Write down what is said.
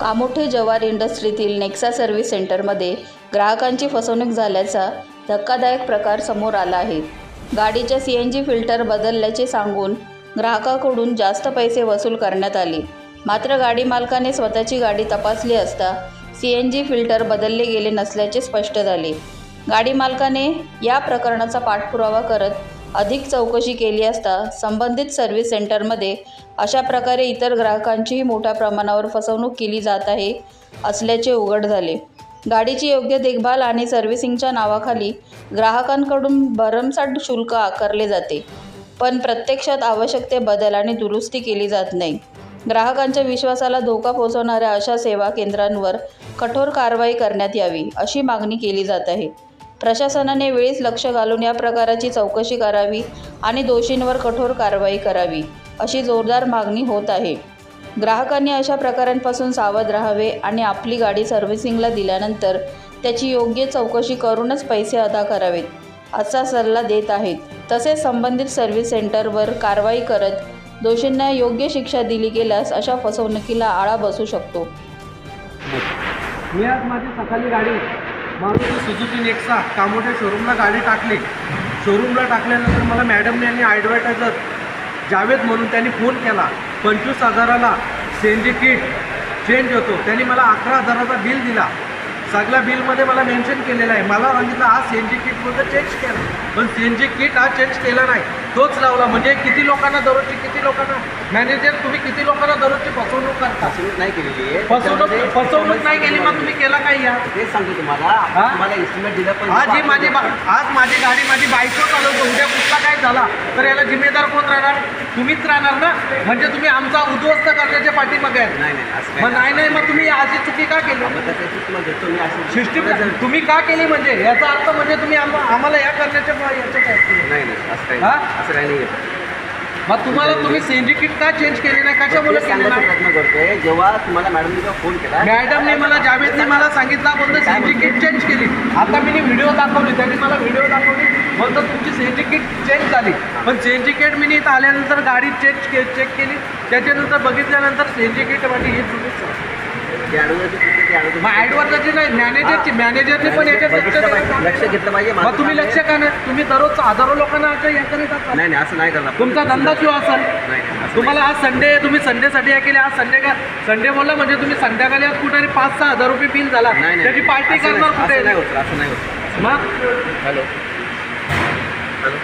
कामोठे जवार इंडस्ट्रीतील Nexa service सेंटरमध्ये ग्राहकांची फसवणूक झाल्याचा धक्कादायक प्रकार समोर आला आहे. गाडीच्या सी एन जी फिल्टर बदलल्याचे सांगून ग्राहकाकडून जास्त पैसे वसूल करण्यात आले. मात्र गाडी मालकाने स्वतःची गाडी तपासली असता सी एन जी फिल्टर बदलले गेले नसल्याचे स्पष्ट झाले. गाडी मालकाने या प्रकरणाचा पाठपुरावा करत अधिक चौकशी केली असता संबंधित सर्व्हिस सेंटरमध्ये अशा प्रकारे इतर ग्राहकांचीही मोठ्या प्रमाणावर फसवणूक केली जात आहे असल्याचे उघड झाले. गाडीची योग्य देखभाल आणि सर्व्हिसिंगच्या नावाखाली ग्राहकांकडून भरमसाठ शुल्क आकारले जाते पण प्रत्यक्षात आवश्यक ते बदल आणि दुरुस्ती केली जात नाही. ग्राहकांच्या विश्वासाला धोका पोहोचवणाऱ्या अशा सेवा केंद्रांवर कठोर कारवाई करण्यात यावी अशी मागणी केली जात आहे. प्रशासनाने वेळीच लक्ष घालून या प्रकाराची चौकशी करावी आणि दोषींवर कठोर कारवाई करावी अशी जोरदार मागणी होत आहे. ग्राहकांनी अशा प्रकारांपासून सावध राहावे आणि आपली गाडी सर्व्हिसिंगला दिल्यानंतर त्याची योग्य चौकशी करूनच पैसे अदा करावेत असा सल्ला देत आहेत. तसेच संबंधित सर्व्हिस सेंटरवर कारवाई करत दोषींना योग्य शिक्षा दिली गेल्यास अशा फसवणुकीला आळा बसू शकतो. मी आज माझी सकाळी गाडी मारुती सुजुकी नेक्सा कामोठ्या शोरूमला गाडी टाकली. शोरूमला टाकल्यानंतर मला मॅडमने आणि ॲडव्हर्टायझर जावेद म्हणून त्यांनी फोन केला. पंचवीस हजाराला सेंजी किट चेंज होतो. त्यांनी मला अकरा हजाराचा बिल दिला. सगळ्या बिलमध्ये मला मेन्शन केलेलं आहे. मला सांगितलं हा जी किटमध्ये चेंज केलं. पण सीएनजी किट हा चेंज केला नाही. तोच लावला. म्हणजे किती लोकांना दररोजची किती लोकांना मॅनेजर तुम्ही किती लोकांना दररोजची फसवणूक करता? फसवणूक नाही केलेली आहे. फसवणूक त्याच्यामध्ये फसवणूक नाही केली मग तुम्ही केला काय या? तेच सांगतो तुम्हाला. हा? तुम्हाला एस्टिमेट दिलं पण आज ही माझी बा- आज माझी गाडी माझी बायको चालवतो उद्या कुठला काय झाला? तर याला जिम्मेदार कोण राहणार? तुम्हीच राहणार ना? म्हणजे तुम्ही आमचा उद्ध्वस्त करण्याच्या पाठीमागे आहे नाही नाही असं मग नाही नाही मग तुम्ही अशी चुकी का केली? मग त्याच्यात तुम्हाला देतो मी असं सिस्टीम तुम्ही का केली म्हणजे? याचा अर्थ म्हणजे तुम्ही आम- आम्हाला या करण्याच्या याच्यात. नाही नाही असं काही हा? असं काही नाही. मग तुम्हाला तुम्ही सीएनजी किट का चेंज केली नाही? कशामुळे केली सांगायचा नाही? प्रयत्न करतोय. जेव्हा तुम्हाला मॅडमने जेव्हा फोन केला मॅडमने मला जावेदने मला सांगितलं बोलतो सीएनजी किट चेंज केली. आता मी व्हिडिओ दाखवली त्यांनी मला व्हिडिओ दाखवली. बोलतो तुमची सीएनजी किट चेंज झाली. पण सीएनजी किट मी इथं आल्यानंतर गाडी चेंज के चेक केली. त्याच्यानंतर बघितल्यानंतर सीएनजी किट माझी हे चुकीचं मग ॲडव्हर्टायची नाही मॅनेजरची मॅनेजरने पण याच्यात लक्ष घेतलं पाहिजे मग तुम्ही लक्ष. का नाही? तुम्ही दररोज हजारो लोकांना आता असाल. नाही नाही असं नाही करणार. तुमचा धंदा किंवा असाल असं तुम्हाला आज संडे तुम्ही संडेसाठी या केले आज संडे का संडे बोलला म्हणजे तुम्ही संध्याकाळी आज कुठे पाच सहा हजार रुपये बिल झाला. त्याची पार्टी असं करणार कुठे? असं नाही होत असं नाही होत. मग? हॅलो. हॅलो